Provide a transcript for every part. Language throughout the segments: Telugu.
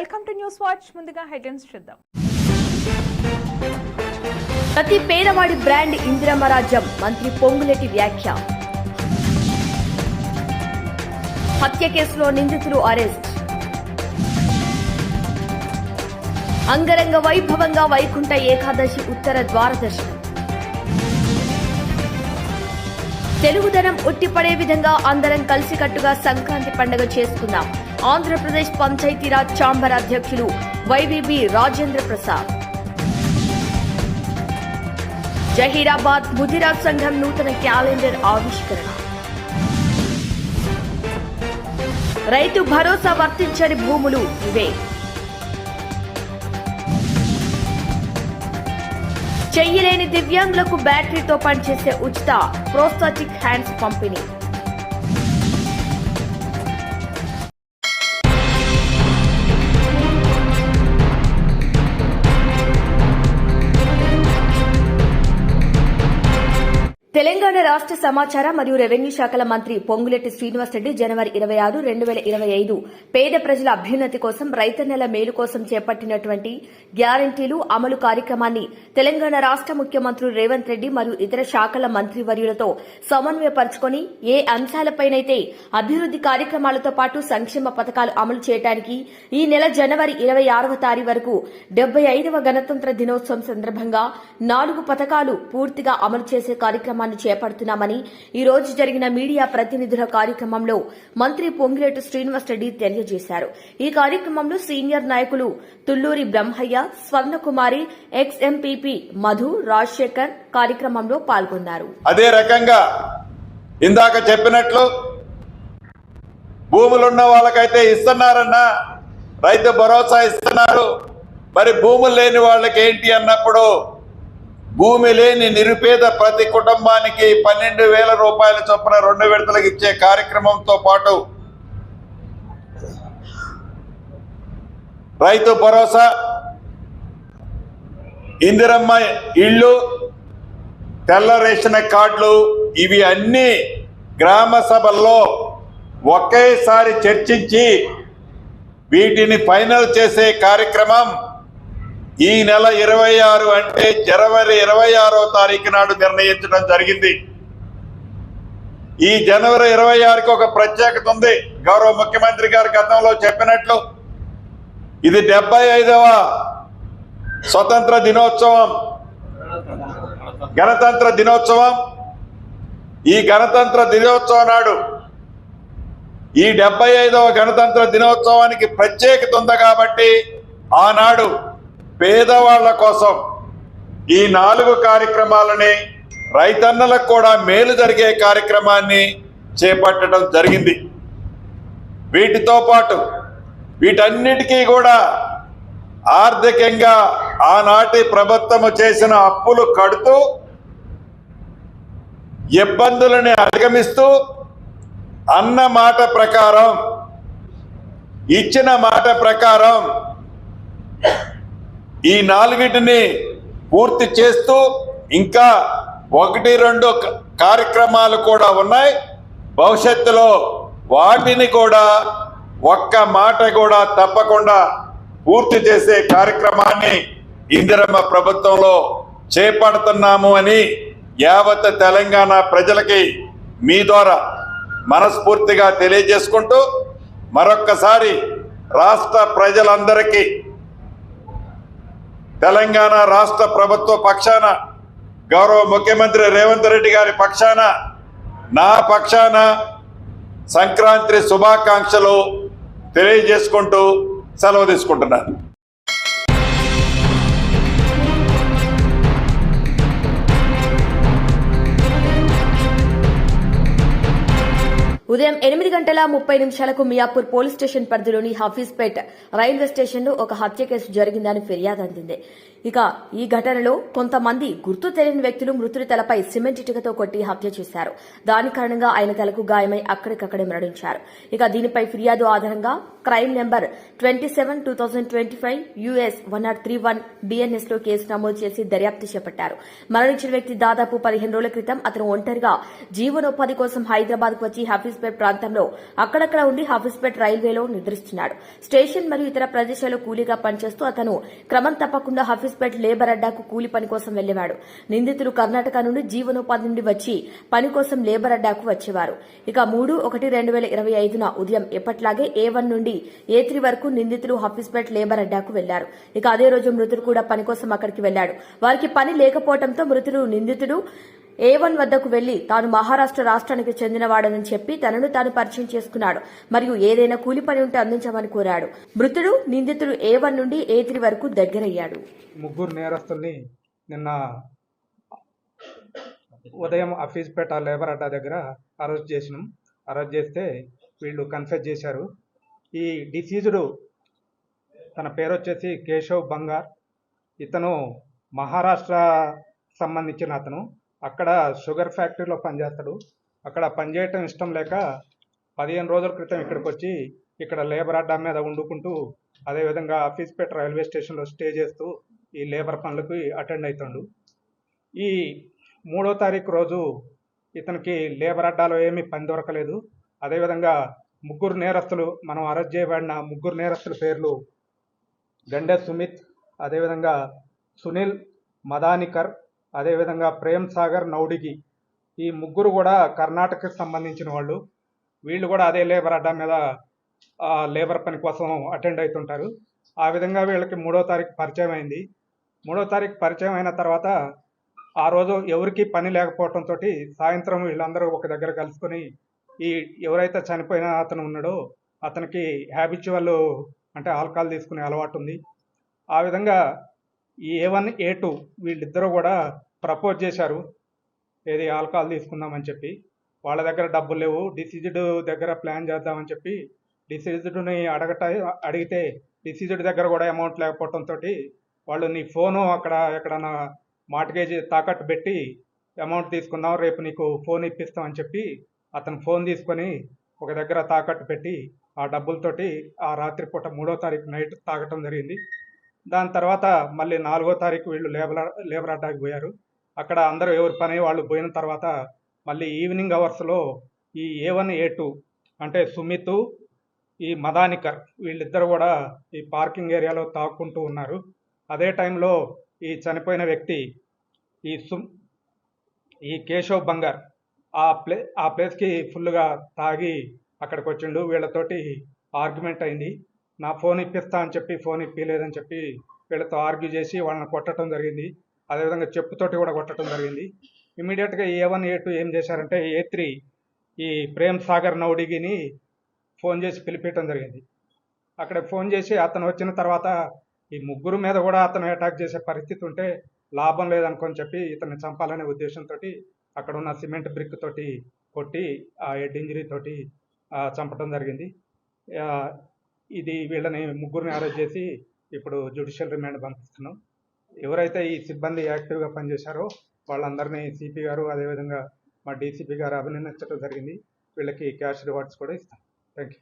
Welcome to news watch. ముందుగా హెడ్లైన్స్ చూద్దాం. ప్రతి పేదవాడి బ్రాండ్ ఇందిరమ్మ రాజ్యం మంత్రి పొంగులేటి వ్యాఖ్య. హత్య కేసులో నిందితులు అరెస్ట్. అంగరంగ వైభవంగా వైకుంఠ ఏకాదశి ఉత్తర ద్వారదర్శనం. తెలుగుదనం ఉట్టిపడే విధంగా అందరం కలిసికట్టుగా సంక్రాంతి పండుగ చేసుకుందాం. ఆంధ్రప్రదేశ్ పంచాయతీరాజ్ ఛాంబర్ అధ్యక్షులు వైవీబీ రాజేంద్ర ప్రసాద్. జహీరాబాద్ ముదిరాజ్ సంఘం నూతన క్యాలెండర్ ఆవిష్కరణ. రైతు భరోసా వర్తించని భూములు ఇవే. చెయ్యలేని దివ్యాంగులకు బ్యాటరీతో పనిచేసే ఉచిత ప్రోస్తాటిక్ హ్యాండ్స్ పంపిణీ. తెలంగాణ రాష్ట్ర సమాచార మరియు రెవెన్యూ శాఖల మంత్రి పొంగులెట్టి శ్రీనివాసరెడ్డి జనవరి ఇరవై ఆరు రెండు వేల ఇరవై ఐదు పేద ప్రజల అభ్యున్నతి కోసం రైతన్నల మేలు కోసం చేపట్టినటువంటి గ్యారంటీలు అమలు కార్యక్రమాన్ని తెలంగాణ రాష్ట్ర ముఖ్యమంత్రి రేవంత్ రెడ్డి మరియు ఇతర శాఖల మంత్రివర్యులతో సమన్వయపరుచుకొని ఏ అంశాలపైనైతే అభివృద్ది కార్యక్రమాలతో పాటు సంక్షేమ పథకాలు అమలు చేయడానికి ఈ నెల జనవరి ఇరవై ఆరవ తారీఖు వరకు డెబ్బై ఐదవ గణతంత్ర దినోత్సవం సందర్భంగా నాలుగు పథకాలు పూర్తిగా అమలు చేసే కార్యక్రమం కార్యక్రమాన్ని చేపడుతున్నామని ఈ రోజు జరిగిన మీడియా ప్రతినిధుల కార్యక్రమంలో మంత్రి పొంగిరెడ్డి శ్రీనివాసరెడ్డి తెలియజేశారు. ఈ కార్యక్రమంలో సీనియర్ నాయకులు తుల్లూరి బ్రహ్మయ్య స్వర్ణకుమారి ఎక్స్ ఎంపీపీ మధు రాజశేఖర్ కార్యక్రమంలో పాల్గొన్నారు. అదే రకంగా ఇందాక చెప్పినట్లు భూములున్న వాళ్ళకైతే ఇస్తున్నారన్నా రైతు భరోసా ఇస్తున్నారు. మరి భూములు లేని వాళ్ళకి ఏంటి అన్నప్పుడు భూమి లేని నిరుపేద ప్రతి కుటుంబానికి పన్నెండు వేల రూపాయల చొప్పున రెండు విడతలకు ఇచ్చే కార్యక్రమంతో పాటు రైతు భరోసా ఇందిరమ్మ ఇళ్ళు తెల్ల రేషన్ కార్డులు ఇవి అన్ని గ్రామ సభల్లో ఒకేసారి చర్చించి వీటిని ఫైనల్ చేసే కార్యక్రమం ఈ నెల ఇరవై ఆరు అంటే జనవరి ఇరవై ఆరో తారీఖు నాడు నిర్ణయించడం జరిగింది. ఈ జనవరి ఇరవై ఆరుకి ఒక ప్రత్యేకత ఉంది. గౌరవ ముఖ్యమంత్రి గారు గతంలో చెప్పినట్లు ఇది డెబ్బై ఐదవ స్వతంత్ర దినోత్సవం గణతంత్ర దినోత్సవం. ఈ గణతంత్ర దినోత్సవం నాడు ఈ డెబ్బై ఐదవ గణతంత్ర దినోత్సవానికి ప్రత్యేకత ఉంది కాబట్టి ఆనాడు పేదవాళ్ళ కోసం ఈ నాలుగు కార్యక్రమాలని రైతన్నలకు కూడా మేలు జరిగే కార్యక్రమాన్ని చేపట్టడం జరిగింది. వీటితో పాటు వీటన్నిటికీ కూడా ఆర్థికంగా ఆనాటి ప్రభుత్వము చేసిన అప్పులు కడుతూ ఇబ్బందులని అధిగమిస్తూ అన్న మాట ప్రకారం ఇచ్చిన మాట ప్రకారం ఈ నాలుగిటిని పూర్తి చేస్తూ ఇంకా ఒకటి రెండు క- కార్యక్రమాలు కూడా ఉన్నాయి. భవిష్యత్తులో వాటిని కూడా ఒక్క మాట కూడా తప్పకుండా పూర్తి చేసే కార్యక్రమాన్ని ఇందిరమ్మ ప్రభుత్వంలో చేపడుతున్నాము అని యావత్ తెలంగాణ ప్రజలకి మీ ద్వారా మనస్ఫూర్తిగా తెలియజేసుకుంటూ మరొక్కసారి రాష్ట్ర ప్రజలందరికీ తెలంగాణ రాష్ట్ర ప్రభుత్వ పక్షాన గౌరవ ముఖ్యమంత్రి రేవంత్ రెడ్డి గారి పక్షాన నా పక్షాన సంక్రాంతి శుభాకాంక్షలు తెలియజేసుకుంటూ సెలవు తీసుకుంటున్నాను. ఉదయం ఎనిమిది గంటల ముప్పై నిమిషాలకు మియాపూర్ పోలీస్ స్టేషన్ పరిధిలోని హఫీజ్పేట్ రైల్వే స్టేషన్లో ఒక హత్య కేసు జరిగిందని ఫిర్యాదు అందింది. ఇక ఈ ఘటనలో కొంతమంది గుర్తు తెలియని వ్యక్తులు మృతుడి తలపై సిమెంట్ ఇటుకతో కొట్టి హత్య చేశారు. దాని కారణంగా ఆయన తలకు గాయమై అక్కడికక్కడే మరణించారు. ఇక దీనిపై ఫిర్యాదు ఆధారంగా crime number twenty seven two thousand twenty five US one nought three one డిఎన్ఎస్లో కేసు నమోదు చేసి దర్యాప్తు చేపట్టారు. మరణించిన వ్యక్తి దాదాపు పదిహేను రోజుల క్రితం అతను ఒంటరిగా జీవనోపాధి కోసం హైదరాబాద్కు వచ్చి హఫీజ్పేట్ ప్రాంతంలో అక్కడక్కడ ఉండి హఫీజ్పేట్ రైల్వేలో నిద్రిస్తున్నాడు. స్టేషన్ మరియు ఇతర ప్రదేశాల్లో కూలీగా పనిచేస్తూ అతను క్రమం తప్పకుండా హఫీజ్పేట్ లేబర్ అడ్డాకు కూలి పని కోసం వెళ్ళేవాడు. నిందితులు కర్ణాటక నుండి జీవనోపాధి నుండి వచ్చి పని కోసం లేబర్ అడ్డాకు వచ్చేవారు. ఇక మూడు ఒకటి రెండు వేల ఇరవై ఐదున ఉదయం ఎప్పట్లాగే ఏ వన్ నుండి ఏ త్రీ వరకు నిందితులు హఫీస్పేట్ లేబర్ అడ్డాకు వెళ్ళారు. ఇక అదే రోజు మృతుడు కూడా పని కోసం అక్కడికి వెళ్ళాడు. వారికి పని లేకపోవడంతో మృతుడు నిందితుడు ఏ వన్ వద్దకు వెళ్ళి తాను మహారాష్ట్ర రాష్ట్రానికి చెందినవాడని చెప్పి తనను తాను పరిచయం చేసుకున్నాడు మరియు ఏదైనా కూలి పని ఉంటే అందించమని కోరాడు. మృతుడు నిందితుడు ఏ వన్ నుండి ఏ త్రీ వరకు దగ్గరయ్యాడు. ముగ్గురు నేరస్తుల్ని నిన్న ఉదయం అఫీజ్పేట లేబర్ అడ్డా దగ్గర అరెస్ట్ చేసినాం. అరెస్ట్ చేస్తే వీళ్ళు కన్ఫెస్ చేశారు. ఈ డిసీజుడు తన పేరు వచ్చేసి కేశవ్ బంగార్. ఇతను మహారాష్ట్ర సంబంధించిన అతను. అక్కడ షుగర్ ఫ్యాక్టరీలో పనిచేస్తాడు. అక్కడ పనిచేయటం ఇష్టం లేక పదిహేను రోజుల క్రితం ఇక్కడికి వచ్చి ఇక్కడ లేబర్ అడ్డా మీద వండుకుంటూ అదేవిధంగా ఆఫీస్పేట రైల్వే స్టేషన్లో స్టే చేస్తూ ఈ లేబర్ పనులకు అటెండ్ అవుతాడు. ఈ మూడో తారీఖు రోజు ఇతనికి లేబర్ అడ్డాలో ఏమీ పని దొరకలేదు. అదేవిధంగా ముగ్గురు నేరస్తులు మనం అరెస్ట్ చేయబడిన ముగ్గురు నేరస్తుల పేర్లు గండే సుమిత్ అదేవిధంగా సునీల్ మదానికర్ అదేవిధంగా ప్రేమ్ సాగర్ నౌడిగి ఈ ముగ్గురు కూడా కర్ణాటకకి సంబంధించిన వాళ్ళు. వీళ్ళు కూడా అదే లేబర్ అడ్డా మీద ఆ, లేబర్ పని కోసం అటెండ్ అవుతుంటారు ఆ విధంగా వీళ్ళకి మూడో తారీఖు పరిచయం అయింది. మూడో తారీఖు పరిచయం అయిన తర్వాత ఆ రోజు ఎవరికి పని లేకపోవడంతో సాయంత్రం వీళ్ళందరూ ఒక దగ్గర కలుసుకొని ఈ ఎవరైతే చనిపోయిన అతను ఉన్నాడో అతనికి హ్యాబిచువల్ అంటే ఆల్కహాల్ తీసుకునే అలవాటు ఉంది. ఆ విధంగా ఈ ఏ వన్ ఏ టూ వీళ్ళిద్దరూ కూడా ప్రపోజ్ చేశారు. ఏది ఆల్కహాల్ తీసుకుందామని చెప్పి. వాళ్ళ దగ్గర డబ్బులు లేవు. డిసీజ్డ్ దగ్గర ప్లాన్ చేద్దామని చెప్పి డిసీజ్డ్ని అడగట అడిగితే డిసీజ్డ్ దగ్గర కూడా అమౌంట్ లేకపోవడంతో వాళ్ళు నీ ఫోను అక్కడ ఎక్కడన్నా మార్టిగేజ్ తాకట్టు పెట్టి అమౌంట్ తీసుకుందాం రేపు నీకు ఫోన్ ఇప్పిస్తామని చెప్పి అతను ఫోన్ తీసుకొని ఒక దగ్గర తాకట్టు పెట్టి ఆ డబ్బులతోటి ఆ రాత్రిపూట మూడో తారీఖు నైట్ తాగటం జరిగింది. దాని తర్వాత మళ్ళీ నాలుగో తారీఖు వీళ్ళు లేబర్ లేబర్ అడ్డాకి పోయారు. అక్కడ అందరూ ఎవరి పని వాళ్ళు పోయిన తర్వాత మళ్ళీ ఈవినింగ్ అవర్స్లో ఈ ఏ వన్ ఏ టూ అంటే సుమిత్ ఈ మదానికర్ వీళ్ళిద్దరు కూడా ఈ పార్కింగ్ ఏరియాలో తాక్కుంటూ ఉన్నారు. అదే టైంలో ఈ చనిపోయిన వ్యక్తి ఈ సుమ్ ఈ కేశవ్ బంగార్ ఆ ప్లే ఆ ప్లేస్కి ఫుల్గా తాగి అక్కడికి వచ్చిండు. వీళ్ళతోటి ఆర్గ్యుమెంట్ అయింది. నా ఫోన్ ఇప్పిస్తా అని చెప్పి ఫోన్ ఇప్పిలేదని చెప్పి వీళ్ళతో ఆర్గ్యూ చేసి వాళ్ళని కొట్టడం జరిగింది. అదేవిధంగా చెప్పుతోటి కూడా కొట్టడం జరిగింది. ఇమీడియట్గా ఏ వన్ ఏ టూ ఏం చేశారంటే ఏ త్రీ ఈ ప్రేమ్ సాగర్ నౌడిగిని ఫోన్ చేసి పిలిపించడం జరిగింది. అక్కడ ఫోన్ చేసి అతను వచ్చిన తర్వాత ఈ ముగ్గురు మీద కూడా అతను అటాక్ చేసే పరిస్థితి ఉంటే లాభం లేదనుకొని చెప్పి ఇతన్ని చంపాలనే ఉద్దేశంతో అక్కడ ఉన్న సిమెంట్ బ్రిక్ తోటి కొట్టి ఆ హెడ్ ఇంజరీ తోటి చంపడం జరిగింది. ఇది వీళ్ళని ముగ్గురిని అరెస్ట్ చేసి ఇప్పుడు జ్యుడిషియల్ రిమాండ్ పంపిస్తున్నాం. ఎవరైతే ఈ సిబ్బంది యాక్టివ్గా పనిచేశారో వాళ్ళందరినీ సిపి గారు అదేవిధంగా మా డీసీపీ గారు అభినందించడం జరిగింది. వీళ్ళకి క్యాష్ రివార్డ్స్ కూడా ఇస్తాం. థ్యాంక్ యూ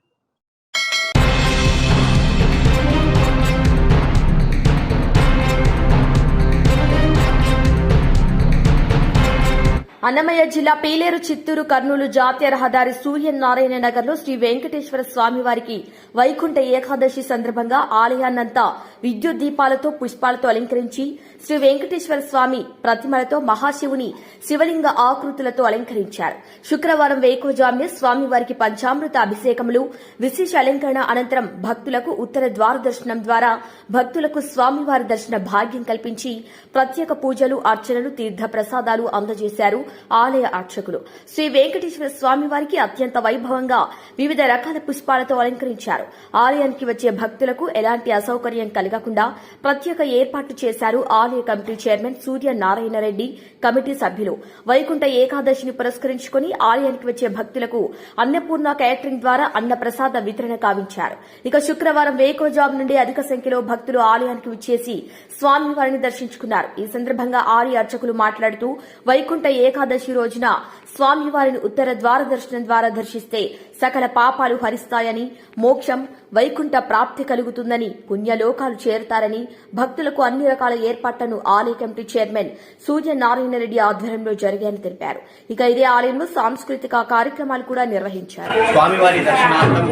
అన్నమయ్య జిల్లా పీలేరు చిత్తూరు కర్నూలు జాతీయ రహదారి సూర్యనారాయణ నగర్లో శ్రీ వెంకటేశ్వర స్వామి వారికి వైకుంఠ ఏకాదశి సందర్భంగా ఆలయాన్నంతా విద్యుత్ దీపాలతో పుష్పాలతో అలంకరించి శ్రీ వెంకటేశ్వర స్వామి ప్రతిమలతో మహాశివుని శివలింగ ఆకృతులతో అలంకరించారు. శుక్రవారం వేకువజామ్య స్వామి వారికి పంచామృత అభిషేకములు విశేష అలంకరణ అనంతరం భక్తులకు ఉత్తర ద్వార దర్శనం ద్వారా భక్తులకు స్వామివారి దర్శన భాగ్యం కల్పించి ప్రత్యేక పూజలు అర్చనలు తీర్థ ప్రసాదాలు అందజేశారు. ఆలయ అర్చకులు. శ్రీ వెంకటేశ్వర స్వామి వారికి అత్యంత వైభవంగా వివిధ రకాల పుష్పాలతో అలంకరించారు. ఆలయానికి వచ్చే భక్తులకు ఎలాంటి అసౌకర్యం కలగకుండా ప్రత్యేక ఏర్పాట్లు చేశారు ఆలయ committee chairman Surya Narayana Reddy committee సభ్యులు. వైకుంఠ ఏకాదశిని పురస్కరించుకుని ఆలయానికి వచ్చే భక్తులకు అన్నపూర్ణ కేటరింగ్ ద్వారా అన్న ప్రసాద వితరణ కావించారు. ఇక శుక్రవారం వేకోజాం నుండి అధిక సంఖ్యలో భక్తులు ఆలయానికి విచ్చేసి స్వామివారిని దర్శించుకున్నారు. ఈ సందర్భంగా ఆలయ అర్చకులు మాట్లాడుతూ వైకుంఠ ఏక ఏకాదశి రోజున స్వామివారిని ఉత్తర ద్వార దర్శనం ద్వారా దర్శిస్తే సకల పాపాలు హరిస్తాయని మోక్షం వైకుంఠ ప్రాప్తి కలుగుతుందని పుణ్యలోకాలు చేరతారని భక్తులకు అన్ని రకాల ఏర్పాట్లను ఆలయ కమిటీ చైర్మన్ సూర్యనారాయణ రెడ్డి ఆధ్వర్యంలో జరిగాయని తెలిపారు. ఇక ఇదే ఆలయంలో సాంస్కృతిక కార్యక్రమాలు కూడా నిర్వహించారు. స్వామివారి దర్శనార్థం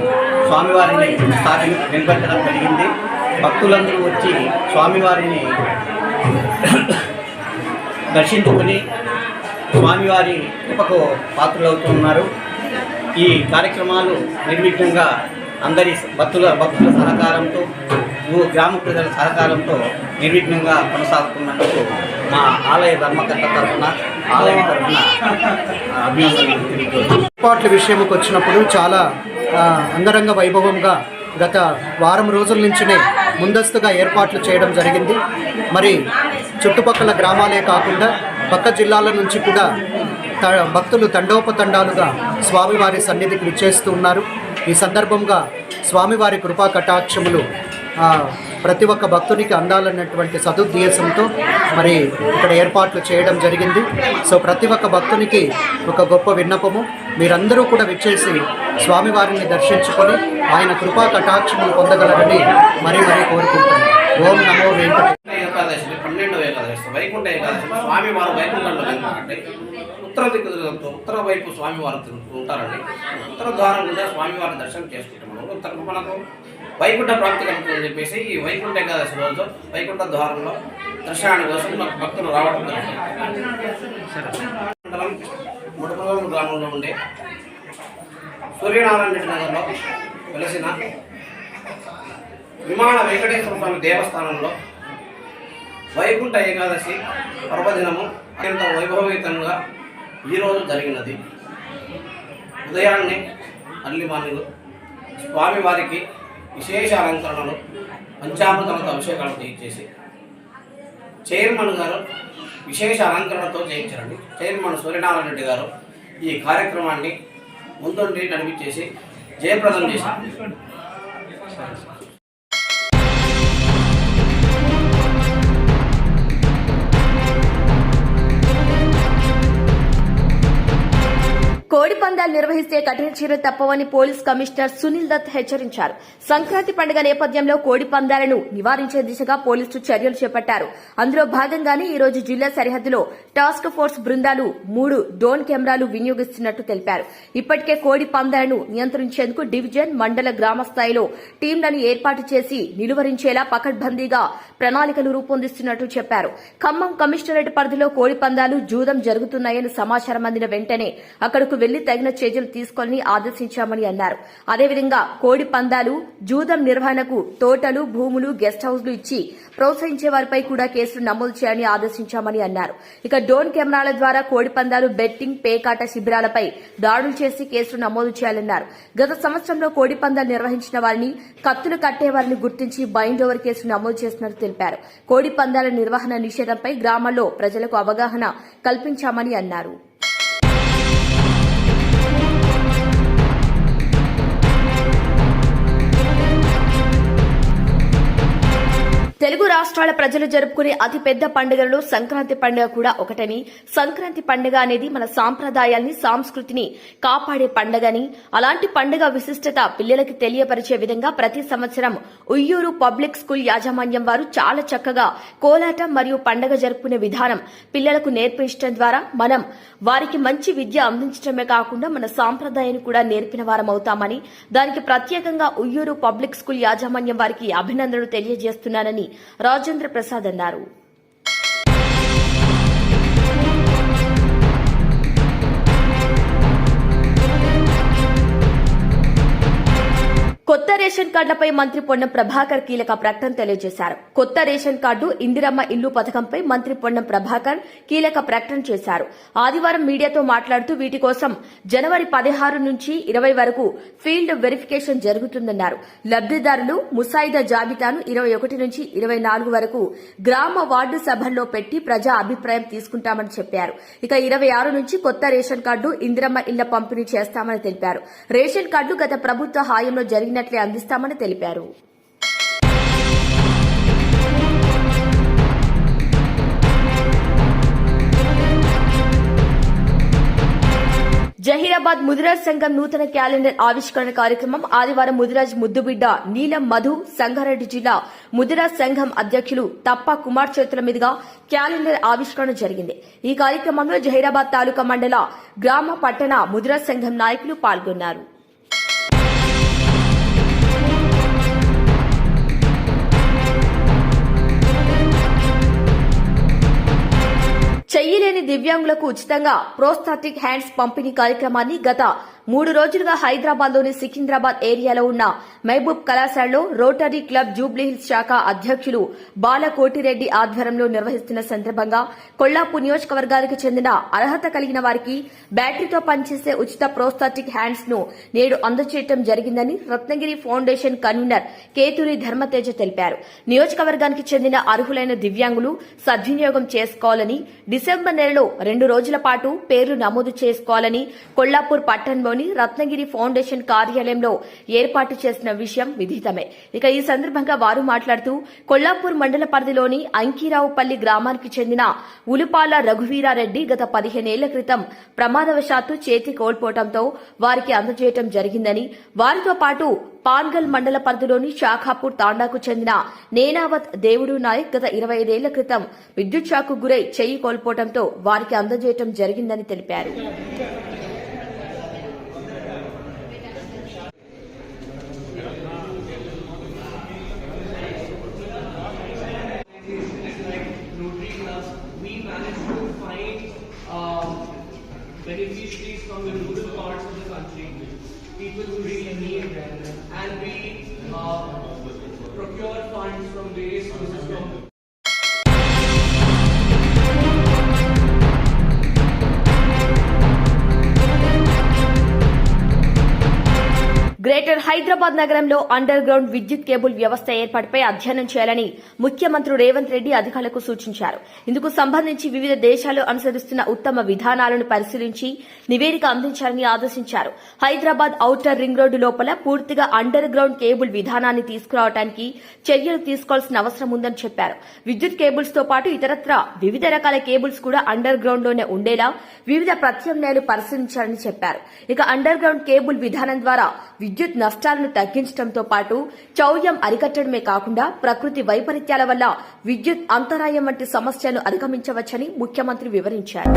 స్వామివారిని నిలబెట్టడం జరిగింది. భక్తులందరూ వచ్చి స్వామివారిని దర్శించుకుని స్వామివారి కృపకు పాత్రలవుతున్నారు. ఈ కార్యక్రమాలు నిర్విఘ్నంగా అందరి భక్తుల భక్తుల సహకారంతో గ్రామ ప్రజల సహకారంతో నిర్విఘ్నంగా కొనసాగుతున్నందుకు మా ఆలయ ధర్మకర్త తరఫున ఆలయం తరఫున అభినందనలు ఏర్పాట్ల విషయంకి వచ్చినప్పుడు చాలా అంగరంగ వైభవంగా గత వారం రోజుల నుంచినే ముందస్తుగా ఏర్పాట్లు చేయడం జరిగింది. మరి చుట్టుపక్కల గ్రామాలే కాకుండా పక్క జిల్లాల నుంచి కూడా త భక్తులు తండోపతండాలుగా స్వామివారి సన్నిధికి విచ్చేస్తూ ఉన్నారు. ఈ సందర్భంగా స్వామివారి కృపా కటాక్షములు ప్రతి ఒక్క భక్తునికి అందాలన్నటువంటి సదుద్దేశంతో మరి ఇక్కడ ఏర్పాట్లు చేయడం జరిగింది. సో ప్రతి ఒక్క భక్తునికి ఒక గొప్ప విన్నపము. మీరందరూ కూడా విచ్చేసి స్వామివారిని దర్శించుకొని ఆయన కృపా కటాక్షములు పొందగలరని మరీ మరీ కోరుకుంటున్నాను ఓం నమో వెంకట పన్నెండవ ఏకాదశి వైకుంఠ ఏకాదశి స్వామివారు వైకుంఠంలో వెళ్తారండి ఉత్తర దిక్కు తిరుగుతూ ఉత్తర వైపు స్వామివారు తిరుగుతూ ఉంటారండి. ఉత్తర ద్వారం కూడా స్వామివారి దర్శనం చేసుకుంటాం ఉత్తర మనకు వైకుంఠ ప్రాప్తి కలుగుతుందని చెప్పేసి ఈ వైకుంఠ ఏకాదశి రోజు వైకుంఠ ద్వారంలో దర్శనానికి కోసం మనకు భక్తులు రావడం జరుగుతుంది మండలం ముడపలవరం గ్రామంలో ఉండే సూర్యనారాయణ రెడ్డి నగర్లో వెలసిన విమాన వెంకటేశ్వర స్వామి దేవస్థానంలో వైకుంఠ ఏకాదశి పర్వదినము అత్యంత వైభవయుతంగా ఈరోజు జరిగినది. ఉదయాన్నే అర్లీ మార్నింగ్ స్వామివారికి విశేష అలంకరణలు పంచామృతాలతో అభిషేకాలు చేయించేసి చైర్మన్ గారు విశేష అలంకరణతో చేయించారండి. చైర్మన్ సూర్యనారాయణ రెడ్డి గారు ఈ కార్యక్రమాన్ని ముందుండి నడిపించేసి జయప్రదం చేశారు. కోడి పందాలు నిర్వహిస్తే కఠిన చర్యలు తప్పవని పోలీస్ కమిషనర్ సునీల్ దత్ హెచ్చరించారు. సంక్రాంతి పండుగ నేపథ్యంలో కోడి పందాలను నివారించే దిశగా పోలీసులు చర్యలు చేపట్టారు. అందులో భాగంగానే ఈ రోజు జిల్లా సరిహద్దులో టాస్క్ ఫోర్స్ బృందాలు మూడు డ్రోన్ కెమెరాలు వినియోగిస్తున్నట్టు తెలిపారు. ఇప్పటికే కోడి పందాలను నియంత్రించేందుకు డివిజన్ మండల గ్రామ స్థాయిలో టీంలను ఏర్పాటు చేసి నిలువరించేలా పకడ్బందీగా ప్రణాళికలు రూపొందిస్తున్నట్టు చెప్పారు. ఖమ్మం కమిషనరేట్ పరిధిలో కోడి పందాలు జూదం జరుగుతున్నాయని సమాచారం అందిన వెంటనే అక్కడకు వెళ్ళి తగిన చర్యలు తీసుకోవాలని ఆదేశించామని అన్నారు. అదేవిధంగా కోడి పందాలు జూదం నిర్వహణకు తోటలు భూములు గెస్ట్ హౌస్లు ఇచ్చి ప్రోత్సహించే వారిపై కూడా కేసులు నమోదు చేయాలని ఆదేశించామని అన్నారు. ఇక డ్రోన్ కెమెరాల ద్వారా కోడి పందాలు బెట్టింగ్ పేకాట శిబిరాలపై దాడులు చేసి కేసులు నమోదు చేయాలన్నారు. గత సంవత్సరంలో కోడి పందాలు నిర్వహించిన వారిని కత్తులు కట్టేవారిని గుర్తించి బైండ్ ఓవర్ కేసులు నమోదు చేసినట్లు తెలిపారు. కోడి పందాల నిర్వహణ నిషేధంపై గ్రామాల్లో ప్రజలకు అవగాహన కల్పించామని అన్నారు. తెలుగు రాష్ట్రాల ప్రజలు జరుపుకునే అతిపెద్ద పండుగలలో సంక్రాంతి పండుగ కూడా ఒకటని. సంక్రాంతి పండుగ అనేది మన సాంప్రదాయాల్ని సంస్కృతిని కాపాడే పండుగని అలాంటి పండుగ విశిష్టత పిల్లలకి తెలియపరిచే విధంగా ప్రతి సంవత్సరం ఉయ్యూరు పబ్లిక్ స్కూల్ యాజమాన్యం వారు చాలా చక్కగా కోలాటం మరియు పండుగ జరుపుకునే విధానం పిల్లలకు నేర్పించడం ద్వారా మనం వారికి మంచి విద్య అందించడమే కాకుండా మన సాంప్రదాయాన్ని కూడా నేర్పిన వారం అవుతామని దానికి ప్రత్యేకంగా ఉయ్యూరు పబ్లిక్ స్కూల్ యాజమాన్యం వారికి అభినందనలు తెలియజేస్తున్నానని రాజేంద్ర ప్రసాద్ అన్నారు కొత్త రేషన్ కార్డులపై మంత్రి పొన్నం ప్రభాకర్ కీలక ప్రకటన తెలియజేశారు. కొత్త రేషన్ కార్డు ఇందిరమ్మ ఇల్లు పథకంపై మంత్రి పొన్నం ప్రభాకర్ కీలక ప్రకటన చేశారు. ఆదివారం మీడియాతో మాట్లాడుతూ వీటి కోసం జనవరి పదహారు నుంచి ఇరవై వరకు ఫీల్డ్ వెరిఫికేషన్ జరుగుతుందన్నారు. లబ్దిదారులు ముసాయిదా జాబితాను ఇరవై ఒకటి నుంచి ఇరవై నాలుగు వరకు గ్రామ వార్డు సభల్లో పెట్టి ప్రజా అభిప్రాయం తీసుకుంటామని చెప్పారు. ఇక ఇరవై ఆరు నుంచి కొత్త రేషన్ కార్డు ఇందిరమ్మ ఇళ్ళ పంపిణీ చేస్తామని తెలిపారు. రేషన్ కార్డు గత ప్రభుత్వ హాయంలో జరిగిన జరిగినట్లే అందిస్తామని తెలిపారు. జహీరాబాద్ ముదిరాజ్ సంఘం నూతన క్యాలెండర్ ఆవిష్కరణ కార్యక్రమం ఆదివారం ముదిరాజ్ ముద్దుబిడ్డ నీలం మధు సంగారెడ్డి జిల్లా ముదిరాజ్ సంఘం అధ్యక్షులు తప్ప కుమార్ చేతుల మీదుగా క్యాలెండర్ ఆవిష్కరణ జరిగింది. ఈ కార్యక్రమంలో జహీరాబాద్ తాలూకా మండల గ్రామ పట్టణ ముదిరాజ్ సంఘం నాయకులు పాల్గొన్నారు. చెయ్యలేని దివ్యాంగులకు ఉచితంగా ప్రోస్థాటిక్ హ్యాండ్స్ పంపిణీ కార్యక్రమాన్ని గత మూడు రోజులుగా హైదరాబాద్లోని సికింద్రాబాద్ ఏరియాలో ఉన్న మహబూబ్ కళాశాలలో రోటరీ క్లబ్ జూబ్లీహిల్స్ శాఖ అధ్యక్షులు బాలకోటిరెడ్డి ఆధ్వర్యంలో నిర్వహిస్తున్న సందర్భంగా కొల్లాపూర్ నియోజకవర్గానికి చెందిన అర్హత కలిగిన వారికి బ్యాటరీతో పనిచేసే ఉచిత ప్రోస్థాటిక్ హ్యాండ్స్ను నేడు అందజేయడం జరిగిందని రత్నగిరి ఫౌండేషన్ కన్వీనర్ కేతురి ధర్మతేజ తెలిపారు. నియోజకవర్గానికి చెందిన అర్హులైన దివ్యాంగులు సద్వినియోగం చేసుకోవాలని డిసెంబర్ నెలలో రెండు రోజుల పాటు పేర్లు నమోదు చేసుకోవాలని కొల్లాపూర్ పట్టణంలోని రత్నగిరి ఫౌండేషన్ కార్యాలయంలో ఏర్పాటు చేసిన విషయం విదితమే. ఇక ఈ సందర్భంగా వారు మాట్లాడుతూ కొల్లాపూర్ మండల పరిధిలోని అంకీరావుపల్లి గ్రామానికి చెందిన ఉలుపాల రఘువీరారెడ్డి గత పదిహేనేళ్ళ క్రితం ప్రమాదవశాత్తు చేతి కోల్పోవడంతో వారికి అందజేయటం జరిగిందని వారితో పాటు పాన్గల్ మండల పరిధిలోని షాఖాపూర్ తాండాకు చెందిన నేనావత్ దేవుడు నాయక్ గత ఇరవై ఐదేళ్ళ క్రితం విద్యుత్ షాకు గురై చెయ్యి కోల్పోవడంతో వారికి అందజేయటం జరిగిందని తెలిపారు. Procure funds from various sources from Hyderabad నగరంలో అండర్ గ్రౌండ్ విద్యుత్ కేబుల్ వ్యవస్థ ఏర్పాటుపై అధ్యయనం చేయాలని ముఖ్యమంత్రి రేవంత్ రెడ్డి అధికారులకు సూచించారు. ఇందుకు సంబంధించి వివిధ దేశాలు అనుసరిస్తున్న ఉత్తమ విధానాలను పరిశీలించి నివేదిక అందించాలని ఆదేశించారు. హైదరాబాద్ ఔటర్ రింగ్ రోడ్డు లోపల పూర్తిగా అండర్ గ్రౌండ్ కేబుల్ విధానాన్ని తీసుకురావడానికి చర్యలు తీసుకోవాల్సిన అవసరం ఉందని చెప్పారు. విద్యుత్ కేబుల్స్తో పాటు ఇతరత్ర వివిధ రకాల కేబుల్స్ కూడా అండర్ గ్రౌండ్లోనే ఉండేలా వివిధ ప్రత్యామ్నాయాలు పరిశీలించాలని చెప్పారు. ఇక అండర్ గ్రౌండ్ కేబుల్ విధానం ద్వారా విద్యుత్ నష్టాలను తగ్గించడంతో పాటు చౌర్యం అరికట్టడమే కాకుండా ప్రకృతి వైపరీత్యాల వల్ల విద్యుత్ అంతరాయం వంటి సమస్యలను అధిగమించవచ్చని ముఖ్యమంత్రి వివరించారు.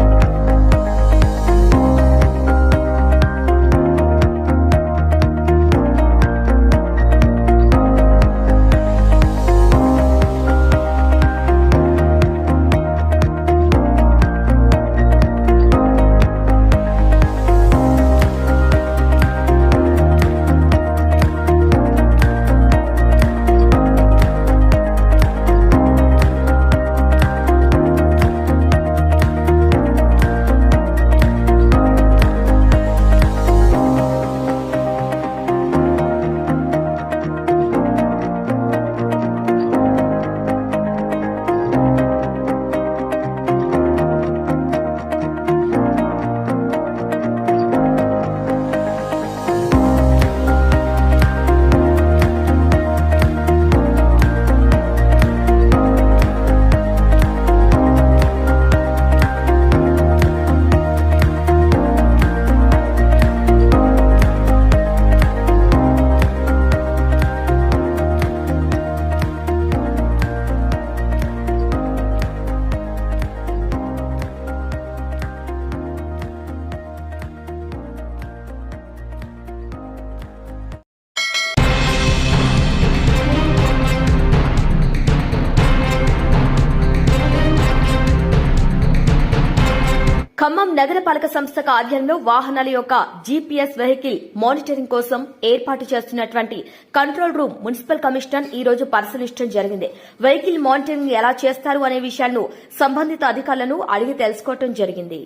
నగరపాలక సంస్థ ఆధ్వర్యంలో వాహనాల యొక్క జీపీఎస్ వెహికల్ మానిటరింగ్ కోసం ఏర్పాటు చేస్తున్నటువంటి కంట్రోల్ రూమ్ మున్సిపల్ కమిషనర్ ఈ రోజు పరిశీలించడం జరిగింది. వెహికల్ మానిటరింగ్ ఎలా చేస్తారు అనే విషయాలను సంబంధిత అధికారులను అడిగి తెలుసుకోవడం జరిగింది.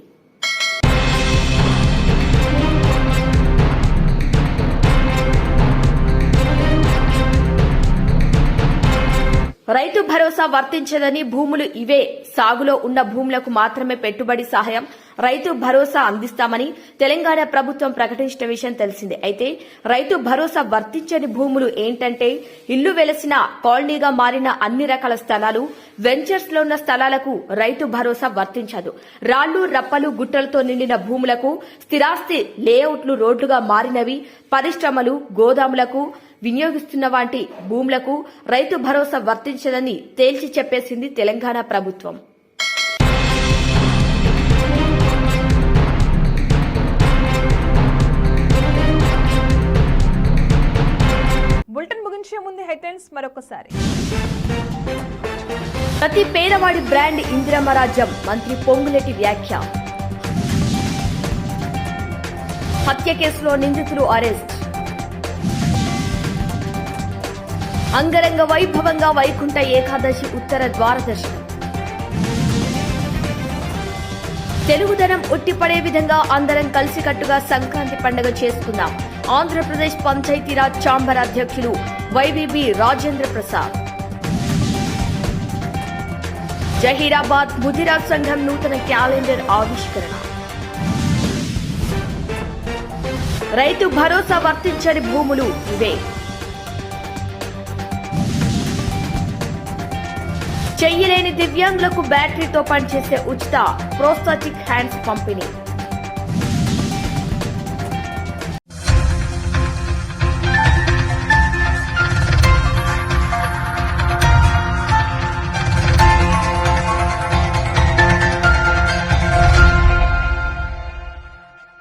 రైతు భరోసా వర్తించదని భూములు ఇవే సాగులో ఉన్న భూములకు మాత్రమే పెట్టుబడి సహాయం రైతు భరోసా అందిస్తామని తెలంగాణ ప్రభుత్వం ప్రకటించిన విషయం తెలిసిందే. అయితే రైతు భరోసా వర్తించని భూములు ఏంటంటే ఇల్లు వెలసిన కాలనీగా మారిన అన్ని రకాల స్థలాలు వెంచర్స్లో ఉన్న స్థలాలకు రైతు భరోసా వర్తించదు. రాళ్ళు రప్పలు గుట్టలతో నిండిన భూములకు స్థిరాస్తి లేఅవుట్లు రోడ్లుగా మారినవి పరిశ్రమలు గోదాములకు వినియోగిస్తున్న వంటి భూములకు రైతు భరోసా వర్తించదని తేల్చి చెప్పేసింది తెలంగాణ ప్రభుత్వం. బులెటిన్ ముగించే ముందు హెడ్లైన్స్ మరొకసారి. ప్రతి పేదవాడి బ్రాండ్ ఇందిరమ్మ రాజ్యం మంత్రి పొంగులేటి వ్యాఖ్య. హత్య కేసులో నిందితులు అరెస్ట్. అంగరంగ వైభవంగా వైకుంఠ ఏకాదశి ఉత్తర ద్వారదర్శనం. తెలుగుదనం ఉట్టిపడే విధంగా అందరం కలిసికట్టుగా సంక్రాంతి పండుగ చేసుకుందాం. ఆంధ్రప్రదేశ్ పంచాయతీరాజ్ ఛాంబర్ అధ్యక్షులు వైవీబీ రాజేంద్ర ప్రసాద్. జహీరాబాద్ ముదిరాజ్ సంఘం నూతన క్యాలెండర్ ఆవిష్కరణ. రైతు భరోసా వర్తించని భూములు ఇవే. చెయ్యలేని దివ్యాంగులకు బ్యాటరీతో పనిచేసే ఉచిత ప్రోస్తాటిక్ హ్యాండ్స్ పంపిణీ.